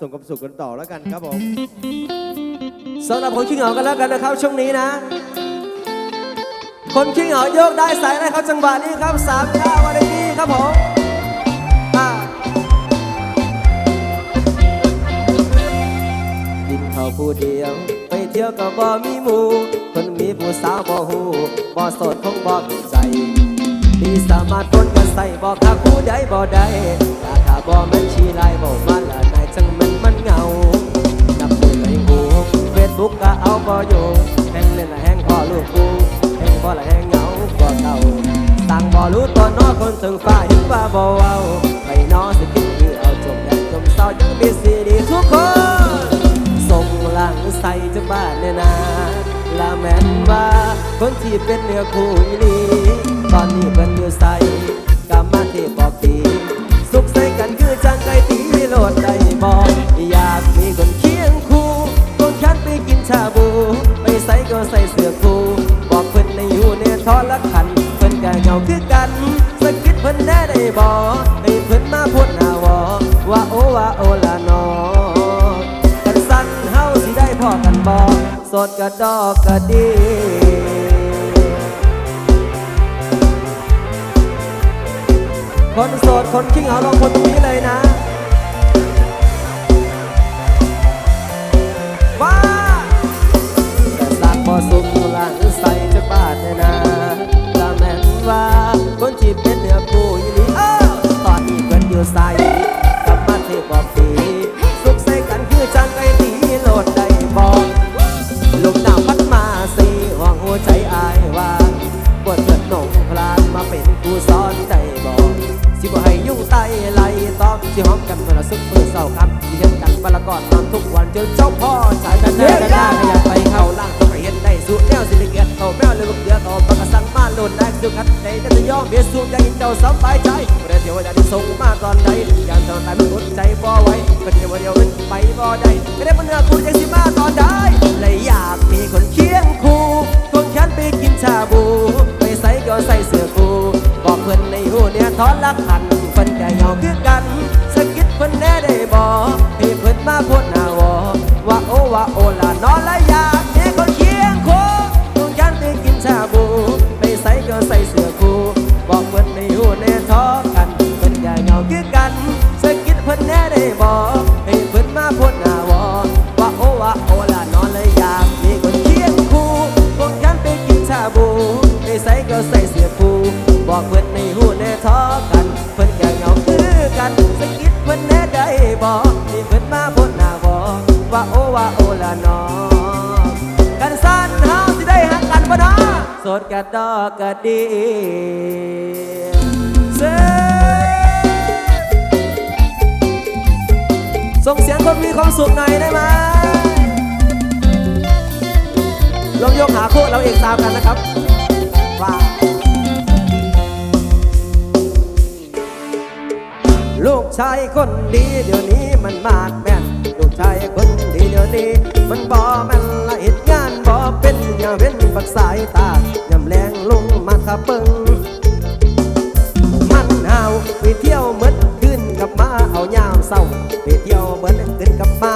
ส่งความสุขกันต่อแล้วกันครับผมสำหรับคนขี้เหงากันแล้วกันนะครับช่วงนี้นะ คนขี้เหงาโยกได้สายนะครับจังหวะนี้ครับสามย่าวันนี้ครับผมอ่ากินข้าวผู้เดียว ไปเที่ยวก็บ่มีหมู่คนมีผู้สาวบ่หูบ่สดคงบ่ใจมีสามารถปนกันใส่บ่คักผู้ใดบ่ได้ถ้าถ้าบ่แมันชีลายบ่มาละ จังมันมันเหงานับมือให้หูเฟซบุ๊กก็เอาบ่อยู่แห้งเล่นละแห้งพอลูกกูแห้งพอละแห้งเหงาบ่เก่าสั่งบ่รู้ตัวนอคนถึงฟ้าเห็นว่าบ่เว้าไปนอสิกินคือเอาจมแดงจมเศร้ายังมีสีดีทุกคนส่งหลังใส่จากบ้านเนี่ยนะลาแม่นว่าคนที่เป็นเนื้อคู่อีลีตอนนี้เพิ่นอยู่ใส่กามาที่บอกตี ชาบู ไปใส่ก็ใส่เสื้อคู่บอกเพิ่นในอยู่ในทอละคัน เพิ่นก็เหงาคือกันสะกิดเพิ่นได้ได้บอกให้เพิ่นมาพูดหน้าวอว่าโอว่าโอละนอกันสั้นเฮาสิได้พอกันบอกสดกระดอกกระดีคนโสดคนขี้เหงาลองคนตรงนี้เลยนะว้ สุขัดใจจะยอมเบียดสูงใจเจ้าสบายใจเรียนเดียวจะได้ส่งมากตอนใดอย่างเจ้าตายมันอดใจบ่ไหวเป็นเดียวเดียวเป็นไปบ่ได้ไม่ได้มันเนื้อคู่ยังสิมาตอนใดเลยอยากมีคนเคียงคู่คนแค้นไปกินชาบูไปใส่ก็ใส่เสื้อคู่บอกเพื่อนในหูเนี่ยทอนละคันเพิ่นก็เหงาคือกันสะกิดเพิ่นแน่ได้บ่ให้เพิ่นมาพูดหน้าวอว่าโอว่าโอละนอนละอยากมีคนเคียง กดอกกะดีเซส่งเสียงคนมีความสุขหน่อยได้ไหมลองยกหาคู่เราเองตามกันนะครับว้าลูกชายคนดีเดี๋ยวนี้มันมาดแม่นลูก ชายคนดีเดียวนี้มันบ่แม่นละเหตุงานบ่เป็นอย่าเว้นปักสายตายำแรงลุงมาขับเบิงมันหาวไปเที่ยวเมื่อคืนกับมาเอายามเศร้าไปเที่ยวเมื่อคืนกับมา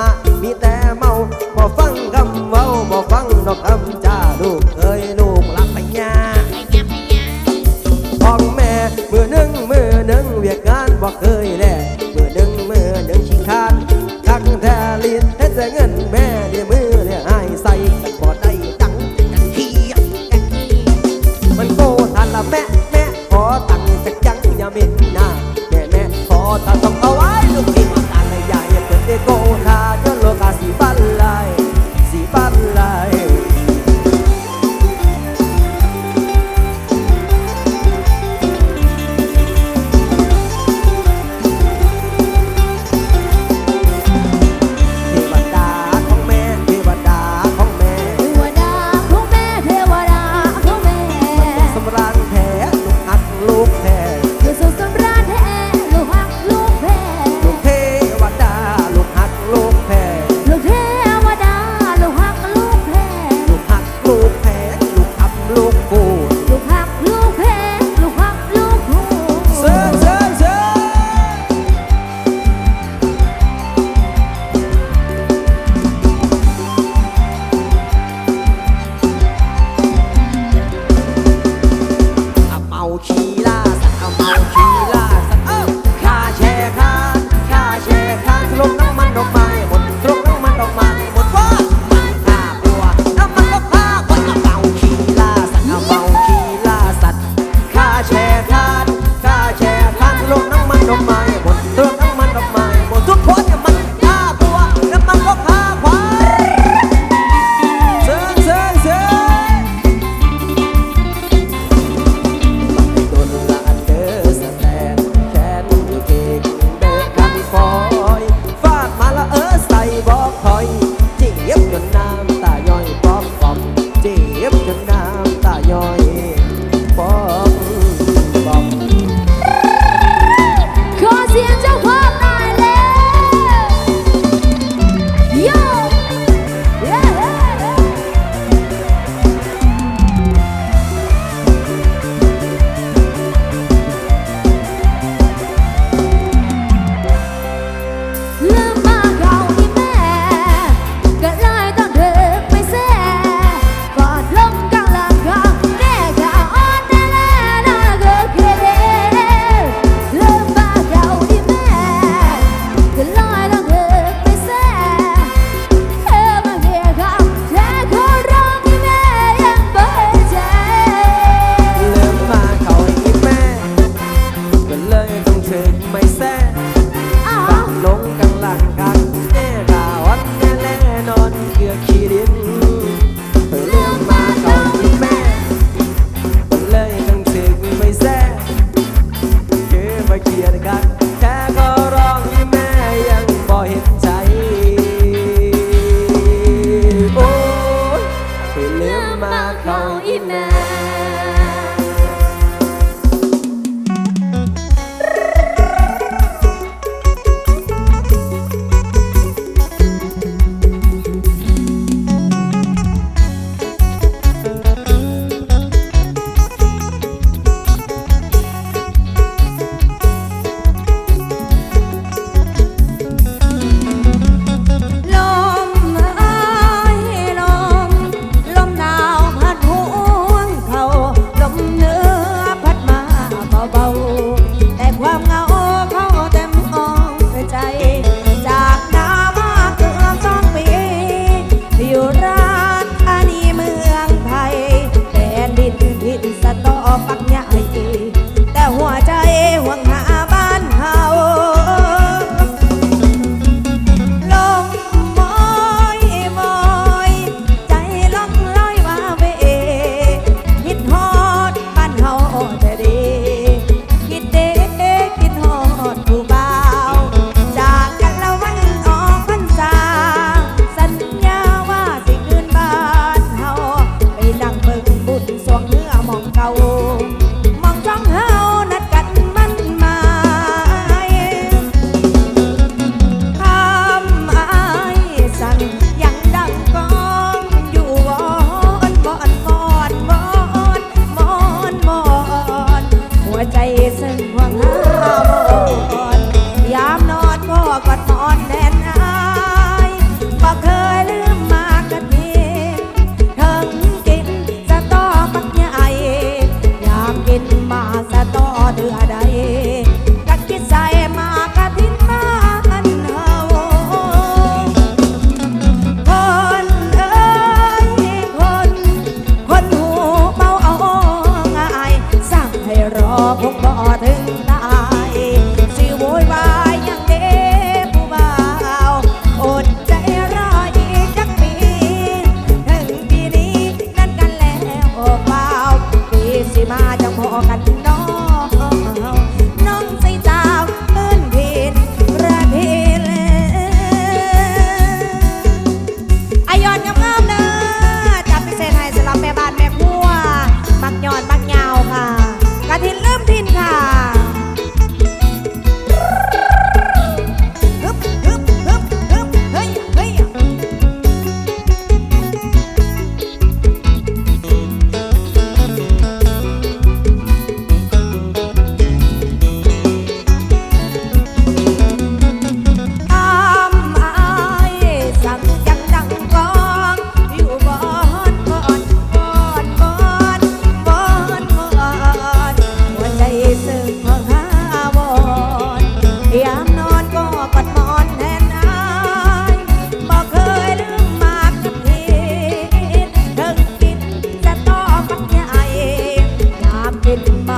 บอกว่า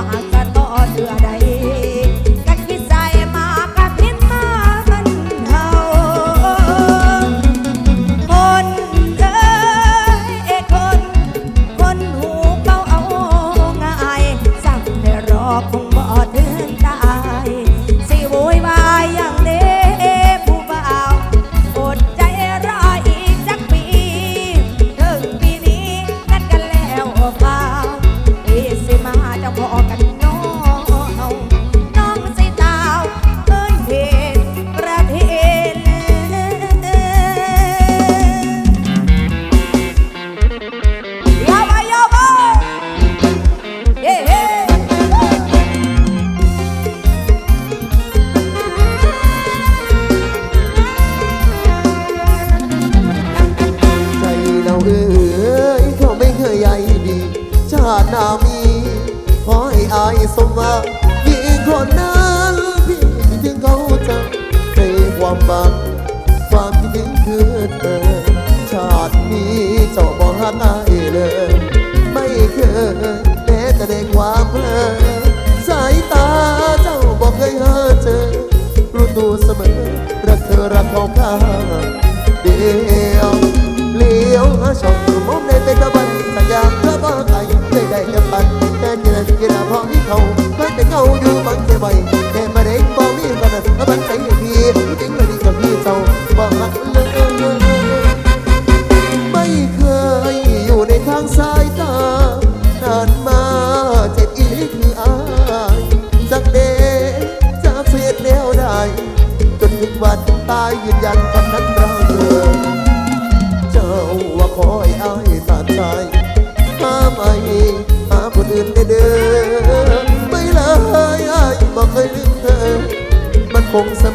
i'm Oaxaca. bomba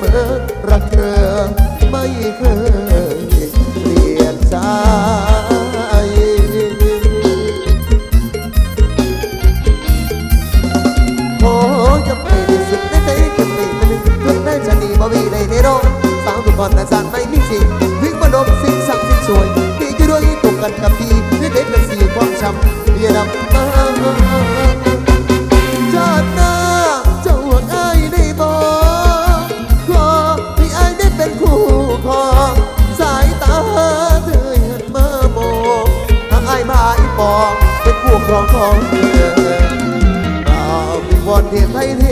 มอรักเธอไม่เคยเปลี่ยนสายขอจะไปที่สุดในใจจะไปเป็นทุนในชะนีบ่มีในในโลกสาวทุกคนนั้นสานไม่มีสิวิ่งมาดมสิ่งสั่งสิ่งสวยที่จะด้วยตกกันกับ องของเธอดาววิวนณ์เทพไทยเท